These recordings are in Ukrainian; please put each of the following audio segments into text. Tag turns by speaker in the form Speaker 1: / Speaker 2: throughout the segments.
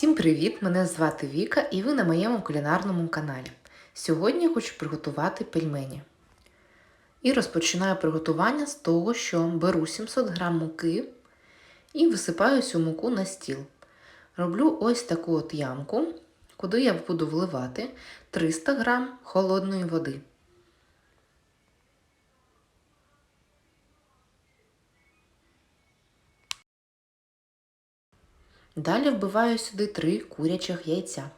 Speaker 1: Всім привіт! Мене звати Віка і ви на моєму кулінарному каналі. Сьогодні я хочу приготувати пельмені. І розпочинаю приготування з того, що беру 700 г муки і висипаю цю муку на стіл. Роблю ось таку от ямку, куди я буду вливати 300 г холодної води. Далі вбиваю сюди три курячих яйця.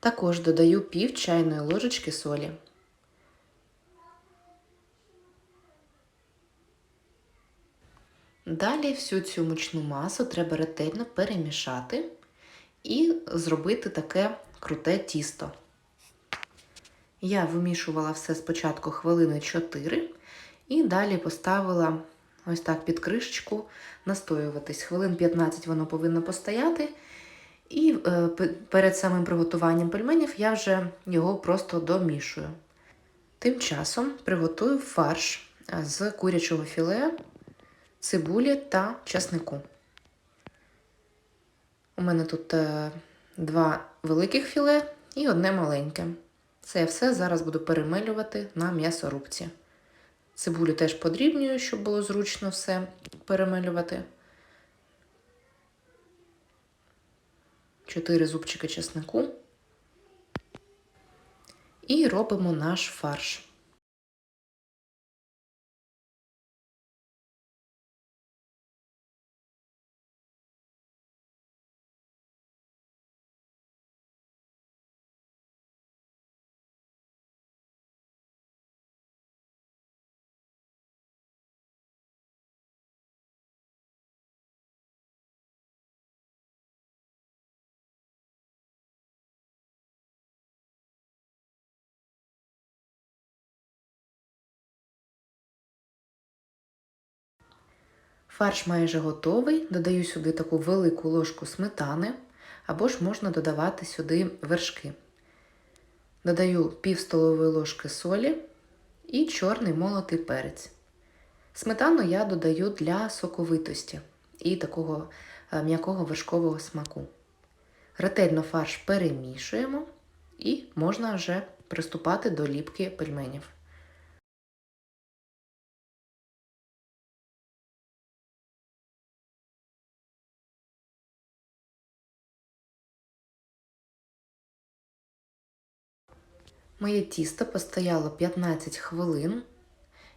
Speaker 1: Також додаю пів чайної ложечки солі. Далі всю цю мучну масу треба ретельно перемішати і зробити таке круте тісто. Я вимішувала все спочатку хвилини 4 і далі поставила ось так під кришечку настоюватись. Хвилин 15 воно повинно постояти. І е, перед самим приготуванням пельменів я вже його просто домішую. Тим часом приготую фарш е, з курячого філе, цибулі та часнику. У мене тут е, два великих філе і одне маленьке. Це все зараз буду перемилювати на м'ясорубці. Цибулю теж подрібнюю, щоб було зручно все перемилювати. Чотири зубчики чеснику. І робимо наш фарш. Фарш майже готовий, додаю сюди таку велику ложку сметани, або ж можна додавати сюди вершки. Додаю пів столової ложки солі і чорний молотий перець. Сметану я додаю для соковитості і такого е, м'якого вершкового смаку. Ретельно фарш перемішуємо і можна вже приступати до ліпки пельменів. Моє тісто постояло 15 хвилин.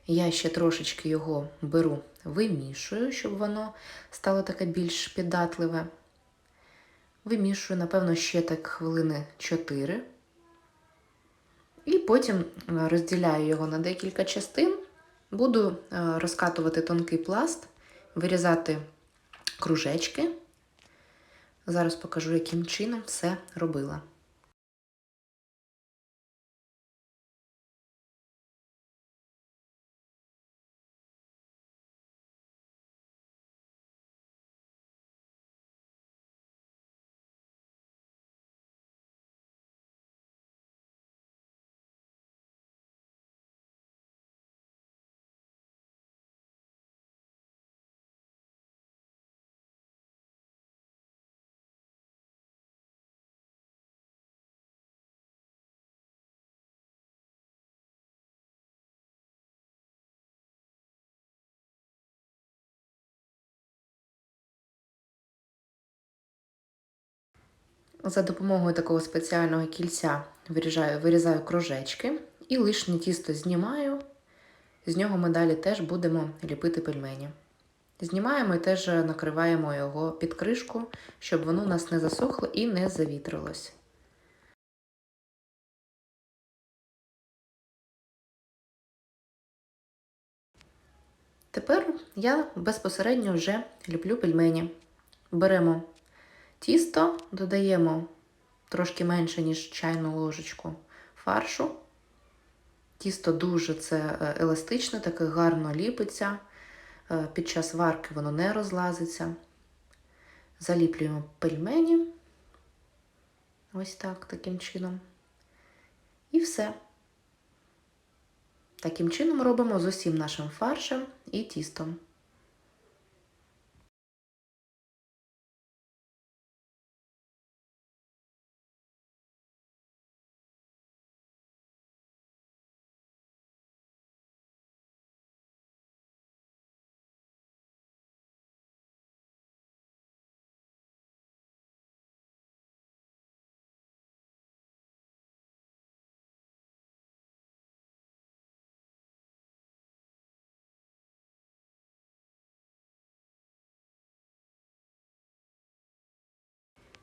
Speaker 1: Я ще трошечки його беру, вимішую, щоб воно стало таке більш піддатливе. Вимішую, напевно, ще так хвилини 4. І потім е, розділяю його на декілька частин, буду е, розкатувати тонкий пласт, вирізати кружечки. Зараз покажу, яким чином все робила. За допомогою такого спеціального кільця вирізаю, вирізаю кружечки і лишнє тісто знімаю. З нього ми далі теж будемо ліпити пельмені. Знімаємо і теж накриваємо його під кришку, щоб воно у нас не засохло і не завітрилось. Тепер я безпосередньо вже ліплю пельмені. Беремо Тісто додаємо трошки менше, ніж чайну ложечку фаршу. Тісто дуже це е, еластичне, таке гарно ліпиться. Е, під час варки воно не розлазиться. Заліплюємо пельмені. Ось так, таким чином. І все. Таким чином робимо з усім нашим фаршем і тістом.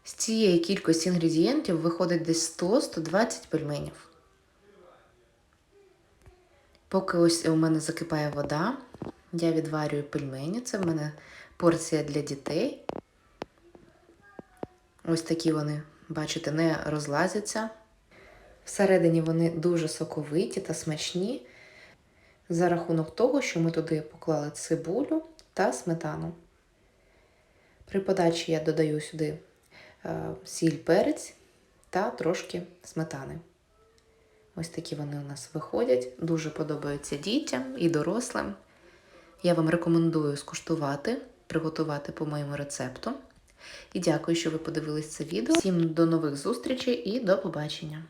Speaker 1: З цієї кількості інгредієнтів виходить десь 100-120 пельменів. Поки ось у мене закипає вода, я відварюю пельмені. Це в мене порція для дітей. Ось такі вони, бачите, не розлазяться. Всередині вони дуже соковиті та смачні за рахунок того, що ми туди поклали цибулю та сметану. При подачі я додаю сюди сіль, перець та трошки сметани. Ось такі вони у нас виходять. Дуже подобаються дітям і дорослим. Я вам рекомендую скуштувати, приготувати по моєму рецепту. І дякую, що ви подивились це відео. Всім до нових зустрічей і до побачення!